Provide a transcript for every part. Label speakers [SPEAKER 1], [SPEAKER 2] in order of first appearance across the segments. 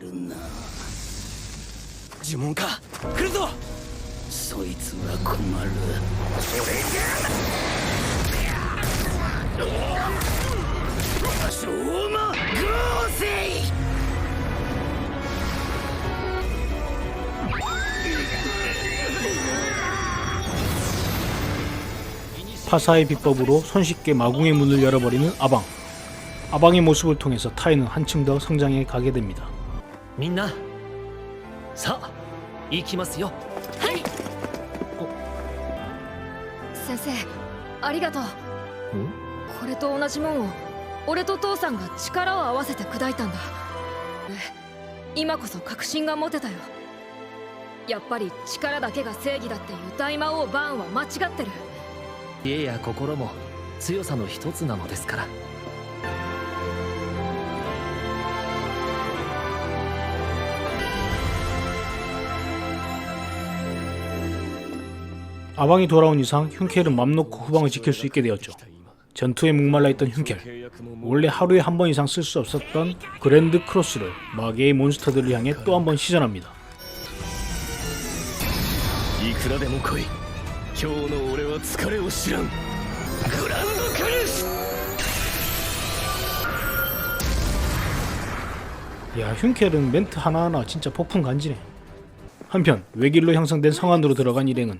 [SPEAKER 1] るな
[SPEAKER 2] 呪文か来るぞ
[SPEAKER 1] そいつは困るそれじゃ相馬合成
[SPEAKER 3] 파사의 비법으로 손쉽게 마궁의 문을 열어버리는 아방. 아방의 모습을 통해서 타이는 한층 더 성장해 가게 됩니다.
[SPEAKER 2] みんなさあ行きますよ。
[SPEAKER 4] 先生ありがとう。これと同じもんを俺と父さんが力を合わせて砕いたんだ。俺今こそ確信が持てたよ。やっぱり力だけが正義だっていう大魔王バーンは間違ってる。
[SPEAKER 2] 家や心も強さの一つなのですから
[SPEAKER 3] 아방이 돌아온 이상 흉켈은 맘 놓고 후방을 지킬 수 있게 되었죠. 전투에 목말라 있던 흉켈, 원래 하루에 한 번 이상 쓸 수 없었던 그랜드 크로스를 마계의 몬스터들을 향해 또 한 번 시전합니다. 야 흉켈은 멘트 하나하나 진짜 폭풍 간지네. 한편 외길로 형성된 성안으로 들어간 일행은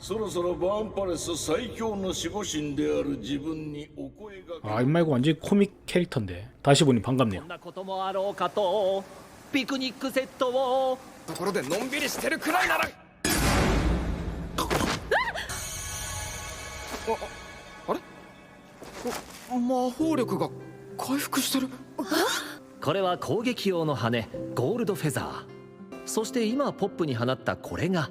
[SPEAKER 5] そ
[SPEAKER 6] ろそろバーンパレス最強の守護神である自分にお声がけ
[SPEAKER 3] 아, 이 말고 완전히 코믹 캐릭터인데 다시 보니 반갑네요.
[SPEAKER 2] こんなこともあろうかとピクニックセットを
[SPEAKER 5] ところでのんびりしてるくらいならああれお魔法力が回復してる
[SPEAKER 2] これは攻撃用の羽ゴールドフェザーそして今ポップに放ったこれが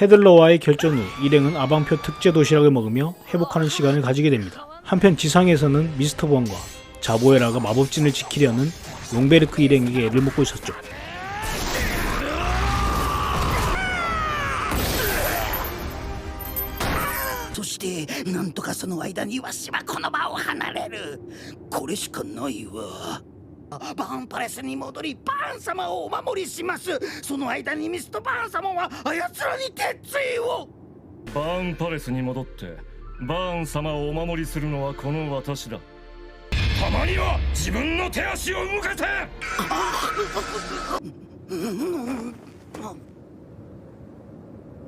[SPEAKER 3] 헤들러와의 결전 후 일행은 아방표 특제 도시락을 먹으며 회복하는 시간을 가지게 됩니다. 한편 지상에서는 미스터 본과 자보에라가 마법진을 지키려는 용베르크 일행에게 애를 먹고 있었죠.
[SPEAKER 1] バーンパレスに戻りバーン様をお守りします。その間にミストバーン様はあやつらに鉄槌を。
[SPEAKER 7] バーンパレスに戻ってバーン様をお守りするのはこの私だ。たまには自分の手足を動かせ。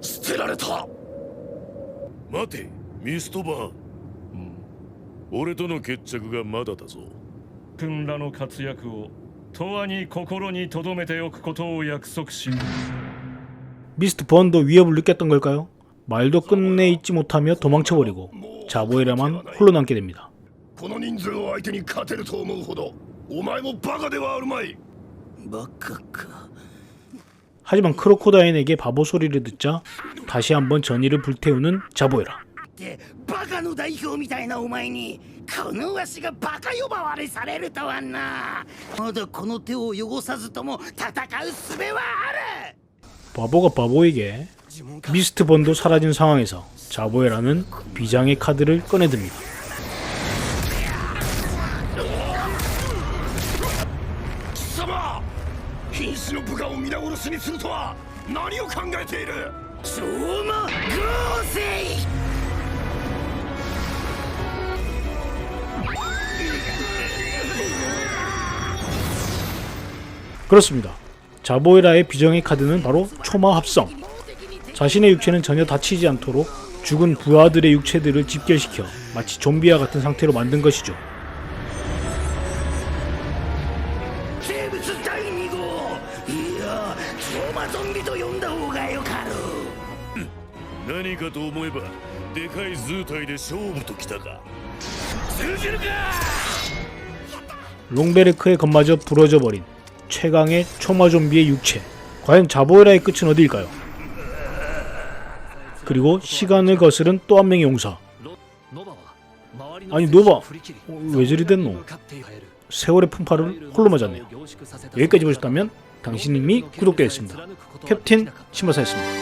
[SPEAKER 6] 捨てられた。待てミストバー。ン、俺との決着がまだだぞ
[SPEAKER 7] 君らの活躍を永遠に心に留めておくことを約束し
[SPEAKER 3] 미스트 번도 위협을 느꼈던 걸까요? 말도 끝내 잊지 못하며 도망쳐버리고 자보에라만 홀로 남게 됩니다.
[SPEAKER 6] この人数を相手に勝てると思うほどお前もバカではあるまい
[SPEAKER 1] バカか
[SPEAKER 3] 하지만 크로코다인에게 바보 소리를 듣자 다시 한번 전의를 불태우는 자보에라.
[SPEAKER 1] ってバカの代表みたいなお前にこのわしがバカ呼ばわりされるとはなまだこの手を汚さずとも戦う術はある
[SPEAKER 3] 바보가 바보에게 미스트 번도 사라진 상황에서 자보에라는 비장의 카드를 꺼내듭니다.
[SPEAKER 6] 貴様瀕死の部下を皆殺しにするとは何を考えている
[SPEAKER 1] 相馬
[SPEAKER 3] 그렇습니다. 자보이라의 비정의 카드는 바로 초마 합성. 자신의 육체는 전혀 다치지 않도록 죽은 부하들의 육체들을 집결시켜 마치 좀비와 같은 상태로 만든 것이죠. 롱베르크의 것마저 부러져버린 최강의 초마 좀비의 육체. 과연 자보에라의 끝은 어디일까요? 그리고 시간을 거스른 또 한 명의 용사. 아니 노바, 어, 왜 저리 됐노? 세월의 풍파를 홀로 맞았네요. 여기까지 보셨다면 당신님이 구독되어 있습니다. 캡틴 치마사였습니다.